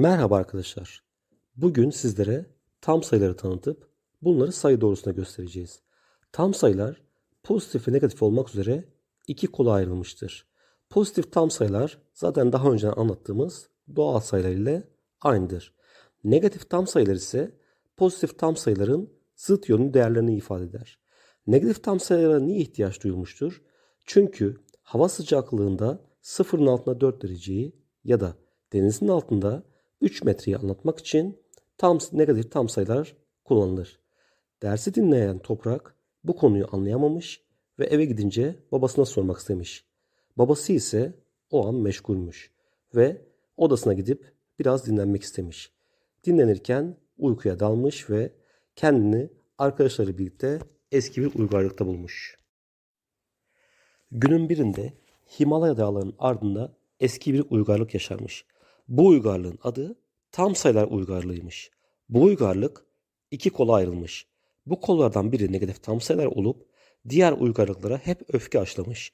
Merhaba arkadaşlar. Bugün sizlere tam sayıları tanıtıp bunları sayı doğrusuna göstereceğiz. Tam sayılar pozitif ve negatif olmak üzere iki kola ayrılmıştır. Pozitif tam sayılar zaten daha önce anlattığımız doğal sayılar ile aynıdır. Negatif tam sayılar ise pozitif tam sayıların zıt yönlü değerlerini ifade eder. Negatif tam sayılara niye ihtiyaç duyulmuştur? Çünkü hava sıcaklığında sıfırın altında 4 dereceyi ya da denizin altında 3 metreyi anlatmak için tam negatif tam sayılar kullanılır. Dersi dinleyen Toprak bu konuyu anlayamamış ve eve gidince babasına sormak istemiş. Babası ise o an meşgulmüş ve odasına gidip biraz dinlenmek istemiş. Dinlenirken uykuya dalmış ve kendini arkadaşları birlikte eski bir uygarlıkta bulmuş. Günün birinde Himalaya dağlarının ardında eski bir uygarlık yaşarmış. Bu uygarlığın adı tam sayılar uygarlığıymış. Bu uygarlık iki kola ayrılmış. Bu kollardan biri negatif tam sayılar olup diğer uygarlıklara hep öfke aşılamış.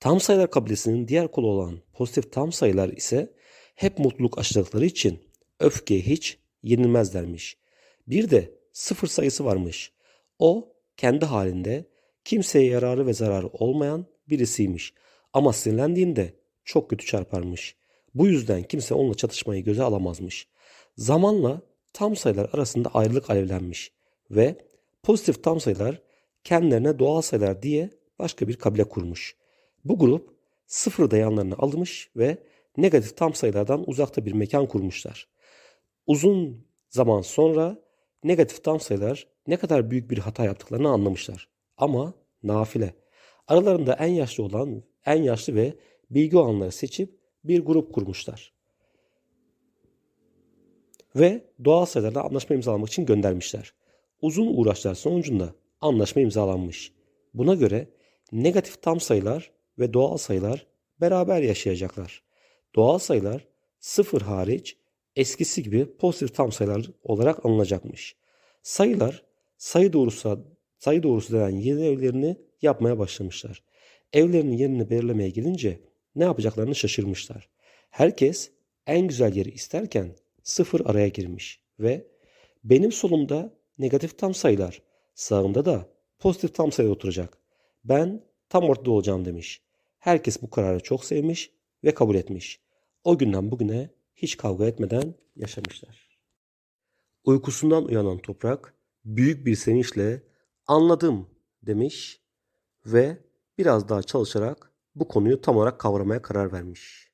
Tam sayılar kabilesinin diğer kolu olan pozitif tam sayılar ise hep mutluluk aşıladıkları için öfkeye hiç yenilmezlermiş. Bir de sıfır sayısı varmış. O kendi halinde kimseye yararı ve zararı olmayan birisiymiş. Ama sinirlendiğinde çok kötü çarparmış. Bu yüzden kimse onunla çatışmayı göze alamazmış. Zamanla tam sayılar arasında ayrılık alevlenmiş ve pozitif tam sayılar kendilerine doğal sayılar diye başka bir kabile kurmuş. Bu grup sıfır yanlarına almış ve negatif tam sayılardan uzakta bir mekan kurmuşlar. Uzun zaman sonra negatif tam sayılar ne kadar büyük bir hata yaptıklarını anlamışlar. Ama nafile. Aralarında en yaşlı olan, en yaşlı ve bilgi olanları seçip bir grup kurmuşlar. Ve doğal sayılarla anlaşma imzalamak için göndermişler. Uzun uğraşlar sonucunda anlaşma imzalanmış. Buna göre negatif tam sayılar ve doğal sayılar beraber yaşayacaklar. Doğal sayılar sıfır hariç eskisi gibi pozitif tam sayılar olarak alınacakmış. Sayılar sayı doğrusu sayı doğrusu denen yeni evlerini yapmaya başlamışlar. Evlerinin yerini belirlemeye gelince ne yapacaklarını şaşırmışlar. Herkes en güzel yeri isterken sıfır araya girmiş ve benim solumda negatif tam sayılar, sağımda da pozitif tam sayı oturacak. Ben tam ortada olacağım demiş. Herkes bu kararı çok sevmiş ve kabul etmiş. O günden bugüne hiç kavga etmeden yaşamışlar. Uykusundan uyanan toprak büyük bir sevinçle anladım demiş ve biraz daha çalışarak bu konuyu tam olarak kavramaya karar vermiş.